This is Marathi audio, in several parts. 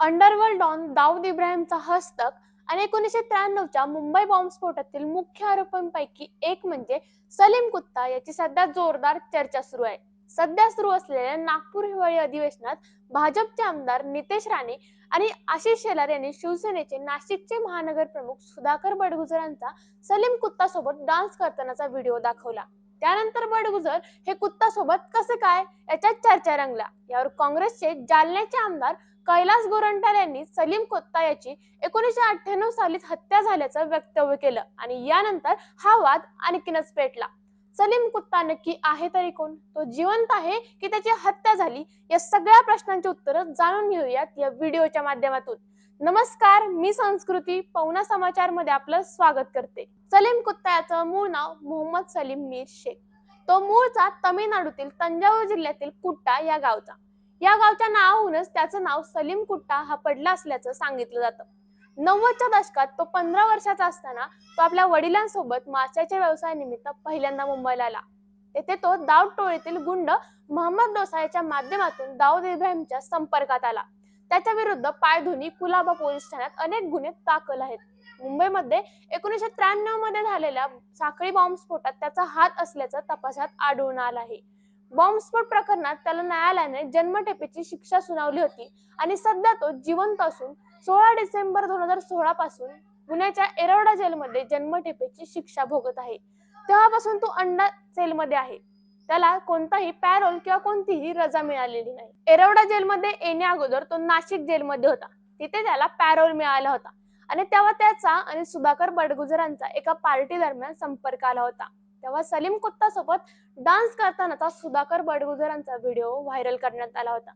अंडरवर्ल्ड डॉन दाऊद इब्राहिमचा हस्तक आणि एकोणीसशे त्र्याण्णवच्या मुंबई बॉम्बस्फोटातील मुख्य आरोपांपैकी एक म्हणजे सलीम कुत्ता याची सध्या जोरदार चर्चा सुरू आहे. सध्या सुरू असलेल्या नागपूर हिवाळी अधिवेशनात भाजपचे आमदार नितेश राणे आणि आशिष शेलार यांनी शिवसेनेचे नाशिकचे महानगर प्रमुख सुधाकर बडगुजरांचा सलीम कुत्ता सोबत डान्स करतानाचा व्हिडिओ दाखवला. त्यानंतर बडगुजर हे कुत्ता सोबत कसे काय? याच्यात चर्चा रंगल्या यावर काँग्रेसचे जालन्याचे आमदार कैलास गोरंट्याल यांनी सलीम कोत्ता याची एकोणीसशे अठ्ठ्याण्णव सालीच हत्या झाल्याचं वक्तव्य केलं आणि यानंतर हा वाद आणखीनच पेटला. सलीम कुत्ता नक्की आहे तरी कोण? तो जिवंत आहे की त्याची हत्या झाली? या सगळ्या प्रश्नांची उत्तरं जाणून घेऊयात या व्हिडिओच्या माध्यमातून. नमस्कार मी संस्कृती पवना समाचारमध्ये आपलं स्वागत करते. सलीम कुत्ता याचं मूळ नाव मोहम्मद सलीम मीर शेख. तो मूळचा तमिळनाडूतील तंजावूर जिल्ह्यातील कुट्टा या गावचा. या गावच्या नावाहूनच त्याचं नाव सलीम कुट्टा हा पडला असल्याचं सांगितलं जातं. नव्वदच्या दशकात तो पंधरा वर्षाचा असताना तो आपल्या वडिलांसोबत माशाच्या व्यवसायानिमित्त पहिल्यांदा मुंबईला आला. तेथे तो दाऊद टोळीतील गुंड मोहम्मद डोसा याच्या माध्यमातून दाऊद इब्राहिमच्या संपर्कात आला. त्याच्या विरुद्ध पायधुनी कुलाबा पोलीस ठाण्यात अनेक गुन्हे दाखल आहेत. मुंबईमध्ये एकोणीसशे त्र्याण्णवमध्ये झालेल्या साखळी बॉम्बस्फोटात त्याचा हात असल्याचं तपासात आढळून आला आहे. बॉम्बस्फोट प्रकरणात त्याला न्यायालयाने जन्मठेपेची शिक्षा सुनावली होती आणि सध्या तो जिवंत असून सोळा डिसेंबर दोन हजार सोळा पासून पुण्याच्या एरोडा जेलमध्ये जन्मठेपेची शिक्षा भोगत आहे. तेव्हापासून तो अंडा जेलमध्ये आहे. त्याला कोणताही पॅरोल किंवा कोणतीही रजा मिळालेली नाही. एरवडा जेलमध्ये येण्या अगोदर तो नाशिक जेलमध्ये होता. तिथे त्याला पॅरोल मिळाला होता. आणि तेव्हा त्याचा आणि सुधाकर बडगुजरांचा एका पार्टी दरम्यान संपर्क आला होता. तेव्हा सलीम कुत्ता सोबत डान्स करतानाचा सुधाकर बडगुजरांचा व्हिडिओ व्हायरल करण्यात आला होता.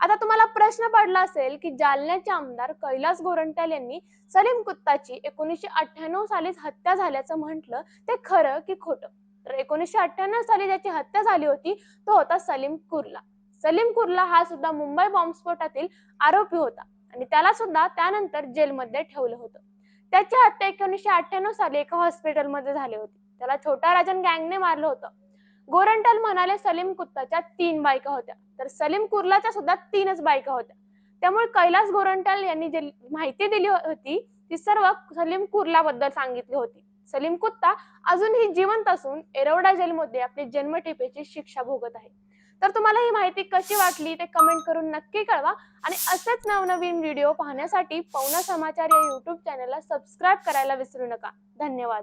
आता तुम्हाला प्रश्न पडला असेल की जालन्याचे आमदार कैलास गोरंट्याल यांनी सलीम कुत्ताची एकोणीसशे अठ्ठ्याण्णव सालीच हत्या झाल्याचं म्हटलं ते खरं की खोटं? तर एकोणीसशे अठ्ठ्याण्णव साली ज्याची हत्या झाली होती तो होता सलीम कुर्ला. सलीम कुर्ला हा सुद्धा मुंबई बॉम्बस्फोटातील आरोपी होता. आणि त्याला सुद्धा त्यानंतर जेलमध्ये ठेवलं होतं. त्याची हत्या एकोणीसशे अठ्ठ्याण्णव साली एका हॉस्पिटलमध्ये झाली होती. त्याला छोटा राजन गँगने मारलं होतं. गोरंटल म्हणाले सलीम कुत्ताच्या तीन बायका होत्या. तर सलीम कुर्लाच्या सुद्धा तीनच बायका होत्या. त्यामुळे कैलास गोरंटल यांनी जे माहिती दिली हो-, होती ती सर्व सलीम कुर्ला बद्दल सांगितली होती. सलीम कुत्ता अजूनही जिवंत असून एरवडा जेलमध्ये आपली जन्मठेपेची शिक्षा भोगत आहे. तर तुम्हाला ही माहिती कशी वाटली ते कमेंट करून नक्की कळवा. आणि असेच नवनवीन व्हिडिओ पाहण्यासाठी पवना समाचार या युट्यूब चॅनलला सबस्क्राईब करायला विसरू नका. धन्यवाद.